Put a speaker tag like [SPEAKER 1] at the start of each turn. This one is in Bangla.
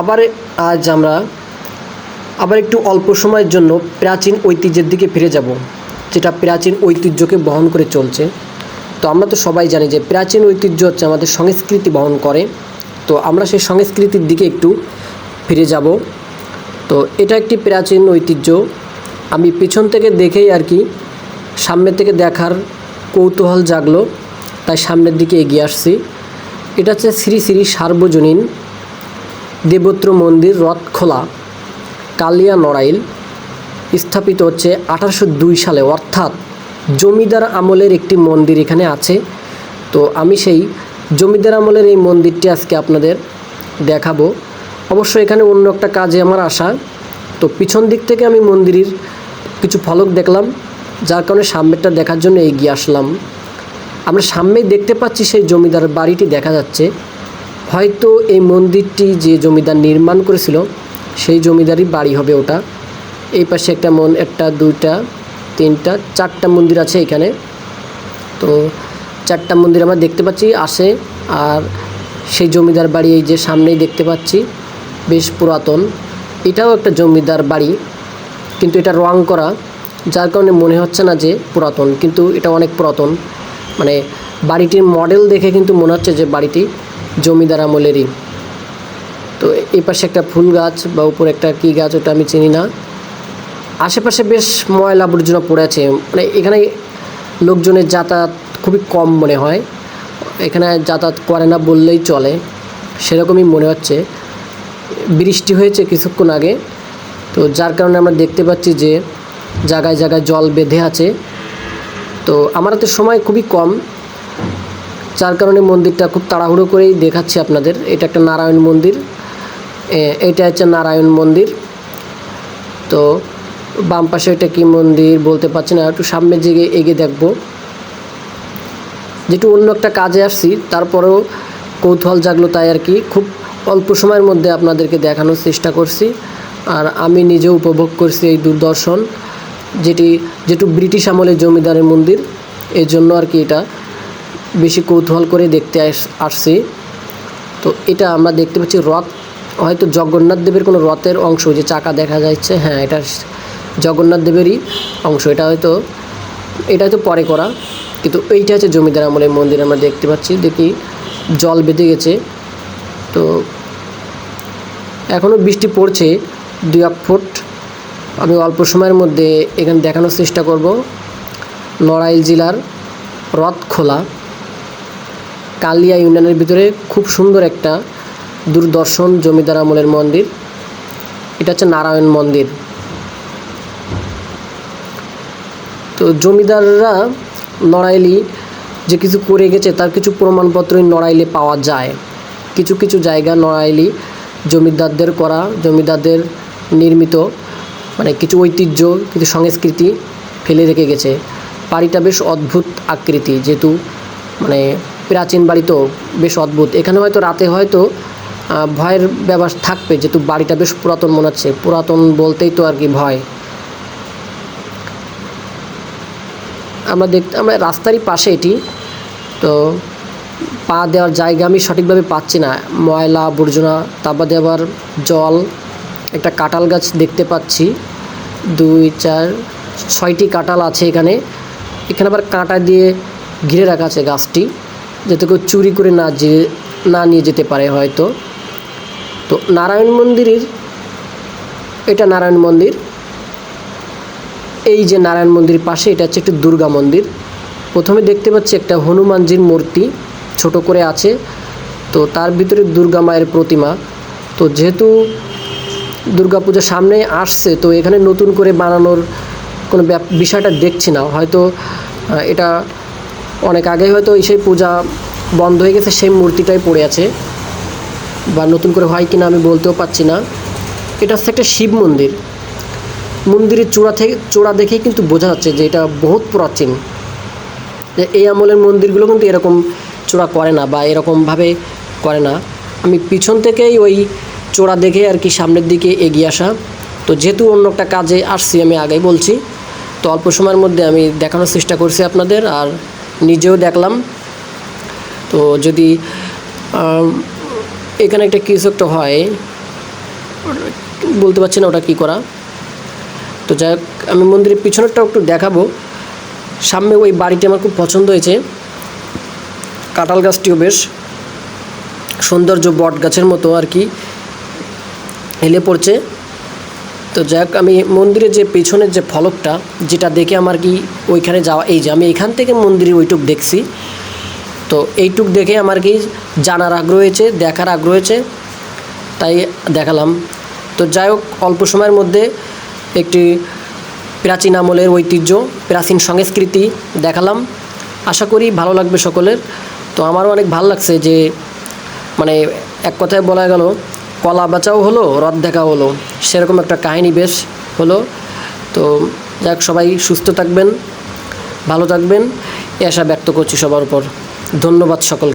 [SPEAKER 1] আবার আজ আমরা আবার একটু অল্প সময়ের জন্য প্রাচীন ঐতিহ্যের দিকে ফিরে যাব, যেটা প্রাচীন ঐতিহ্যকে বহন করে চলছে। তো আমরা তো সবাই জানি যে প্রাচীন ঐতিহ্য হচ্ছে আমাদের সংস্কৃতি বহন করে। তো আমরা সেই সংস্কৃতির দিকে একটু ফিরে যাব। তো এটা একটি প্রাচীন ঐতিহ্য। আমি পিছন থেকে দেখেই আর কি সামনে থেকে দেখার কৌতূহল জাগলো, তাই সামনের দিকে এগিয়ে আসছি। এটা হচ্ছে শ্রী শ্রী সার্বজনীন দেবত্র মন্দির রথখোলা কালিয়া নড়াইল, স্থাপিত হচ্ছে আঠারোশো দুই সালে। অর্থাৎ জমিদার আমলের একটি মন্দির এখানে আছে। তো আমি সেই জমিদার আমলের এই মন্দিরটি আজকে আপনাদের দেখাবো। অবশ্য এখানে অন্য একটা কাজে আমার আসা তো পিছন দিক থেকে আমি মন্দিরের কিছু ফলক দেখলাম, যার কারণে সামনেরটা দেখার জন্য এগিয়ে আসলাম। আমরা সামনেই দেখতে পাচ্ছি সেই জমিদার বাড়িটি দেখা যাচ্ছে। হয়তো এই মন্দিরটি যে জমিদার নির্মাণ করেছিল, সেই জমিদারই বাড়ি হবে ওটা। এই পাশে একটা মন, একটা, দুইটা, তিনটা, চারটা মন্দির আছে এখানে। তো চারটা মন্দির আমরা দেখতে পাচ্ছি, আসে, আর সেই জমিদার বাড়ি এই যে সামনেই দেখতে পাচ্ছি, বেশ পুরাতন। এটাও একটা জমিদার বাড়ি, কিন্তু এটা রং করা, যার কারণে মনে হচ্ছে না যে পুরাতন, কিন্তু এটা অনেক পুরাতন। মানে বাড়িটির মডেল দেখে কিন্তু মনে হচ্ছে যে বাড়িটি জমিদার আমলেরই। তো এই পাশে একটা ফুল গাছ বা উপরে একটা কী গাছ ওটা আমি চিনি না। আশেপাশে বেশ ময়লা আবর্জনা পড়ে আছে। মানে এখানে লোকজনের যাতায়াত খুবই কম মনে হয়। এখানে যাতায়াত করে না বললেই চলে। সেরকমই মনে হচ্ছে। বৃষ্টি হয়েছে কিছুক্ষণ আগে। তো যার কারণে আমরা দেখতে পাচ্ছি যে জায়গায় জায়গায় জল বেঁধে আছে। তো আমার হাতে সময় খুবই কম। যার কারণে মন্দিরটা খুব তাড়াহুড়ো করেই দেখাচ্ছি আপনাদের। এটা একটা নারায়ণ মন্দির। এটা হচ্ছে নারায়ণ মন্দির। তো বাম পাশে এটা কি মন্দির বলতে পারছি না, একটু সামনের দিকে এগিয়ে দেখব। যেটু অন্য একটা কাজে আসছি, তারপরেও কৌতূহল জাগলো তাই আর কি। খুব অল্প সময়ের মধ্যে আপনাদেরকে দেখানোর চেষ্টা করছি। আর আমি নিজেও উপভোগ করছি এই দূরদর্শন, যেটি যেটু ব্রিটিশ আমলের জমিদারের মন্দির এই জন্য আর কি এটা বেশি কৌতূহল করে দেখতে আসছি। তো এটা আমরা দেখতে পাচ্ছি রথ। হয়তো জগন্নাথ দেবের কোনো রথের অংশ যে চাকা দেখা যাচ্ছে। হ্যাঁ এটা জগন্নাথ দেবেরই অংশ। এটা হয়তো এটা হয়তো পরে করা। কিন্তু এইটা হচ্ছে জমিদার আমলের মন্দির, আমরা দেখতে পাচ্ছি। দেখি, জল বেঁধে গেছে। তো এখনও বৃষ্টি পড়ছে দুই এক ফুট। আমি অল্প সময়ের মধ্যে এখানে দেখানোর চেষ্টা করব। নড়াইল জেলার রথখোলা। কালিয়া ইউনিয়নের ভিতরে খুব সুন্দর একটা দূরদর্শন জমিদার আমলের মন্দির। এটা হচ্ছে নারায়ণ মন্দির। তো জমিদাররা নড়াইলি যে কিছু করে গেছে, তার কিছু প্রমাণপত্রই নড়াইলে পাওয়া যায়। কিছু কিছু জায়গা নড়াইলি জমিদারদের করা, জমিদারদের নির্মিত মানে কিছু ঐতিহ্য, কিছু সংস্কৃতি ফেলে রেখে গেছে। বাড়িটা বেশ অদ্ভুত আকৃতি, যেহেতু মানে প্রাচীন বাড়ি তো বেশ অদ্ভুত। এখানে হয়তো রাতে হয়তো ভয়ের ব্যাপার থাকবে, যেহেতু বাড়িটা বেশ পুরাতন মনে হচ্ছে। পুরাতন বলতেই তো আর কি ভয়। আমরা দেখতে আমরা রাস্তারই পাশে এটি, তো পা দেওয়ার জায়গা আমি সঠিকভাবে পাচ্ছি না। ময়লা আবর্জনা তার বাদে আবার জল, একটা কাঁঠাল গাছ দেখতে পাচ্ছি। দুই, চার, ছয়টি কাঁঠাল আছে এখানে। এখানে আবার কাঁটা দিয়ে ঘিরে রাখা আছে গাছটি। যাতে কেউ চুরি করে না যে, না নিয়ে যেতে পারে হয়তো। তো নারায়ণ মন্দিরের, এটা নারায়ণ মন্দির। এই যে নারায়ণ মন্দির পাশে, এটা হচ্ছে একটি দুর্গা মন্দির। প্রথমে দেখতে পাচ্ছি একটা হনুমানজির মূর্তি ছোট করে আছে। তো তার ভিতরে দুর্গা মায়ের প্রতিমা। তো যেহেতু দুর্গাপূজা সামনে আসছে, তো এখানে নতুন করে বানানোর কোনো বিষয়টা দেখছি না। হয়তো এটা অনেক আগে হয়তো সেই পূজা বন্ধ হয়ে গেছে, সেই মূর্তিটাই পড়ে আছে। বা নতুন করে হয় কিনা আমি বলতেও পারছি না। এটা হচ্ছে একটা শিব মন্দির। মন্দিরের চূড়া থেকে, চূড়া দেখেই কিন্তু বোঝা যাচ্ছে যে এটা বহুত প্রাচীন। যে এই আমলের মন্দিরগুলো কিন্তু এরকম চূড়া করে না বা এরকমভাবে করে না। আমি পিছন থেকেই ওই চূড়া দেখে আর কি সামনের দিকে এগিয়ে আসা। তো যেহেতু অন্য একটা কাজে আসছি আমি আগেই বলছি, তো অল্প সময়ের মধ্যে আমি দেখানোর চেষ্টা করছি আপনাদের। আর নিজেও দেখলাম। তো যদি এখানে একটা কিছু একটা হয়, বলতে পারছি না ওটা কী করা। তো যাই আমি মন্দিরের পিছনেরটাও একটু দেখাবো। সামনে ওই বাড়িটি আমার খুব পছন্দ হয়েছে। কাঁঠাল গাছটিও বেশ সৌন্দর্য বট গাছের মতো আর কি। হেলে পড়ছে। তো যাই হোক আমি মন্দিরের যে পেছনের যে ফলকটা, যেটা দেখে আমার কি ওইখানে যাওয়া, এই যে আমি এখান থেকে মন্দিরের ওইটুক দেখছি। তো এইটুক দেখে আমার কি জানার আগ্রহ হয়েছে, দেখার আগ্রহ হয়েছে, তাই দেখালাম। তো যাই হোক, অল্প সময়ের মধ্যে একটি প্রাচীন আমলের ঐতিহ্য, প্রাচীন সংস্কৃতি দেখালাম। আশা করি ভালো লাগবে সকলের। তো আমারও অনেক ভালো লাগছে যে মানে এক কথায় বলা গেল কলা বাঁচাও হলো, রথ দেখাও হলো। সেরকম একটা কাহিনী বেশ হলো। তো যাক, সবাই সুস্থ থাকবেন, ভালো থাকবেন। আশা ব্যক্ত করছি সবার উপর। ধন্যবাদ সকলকে।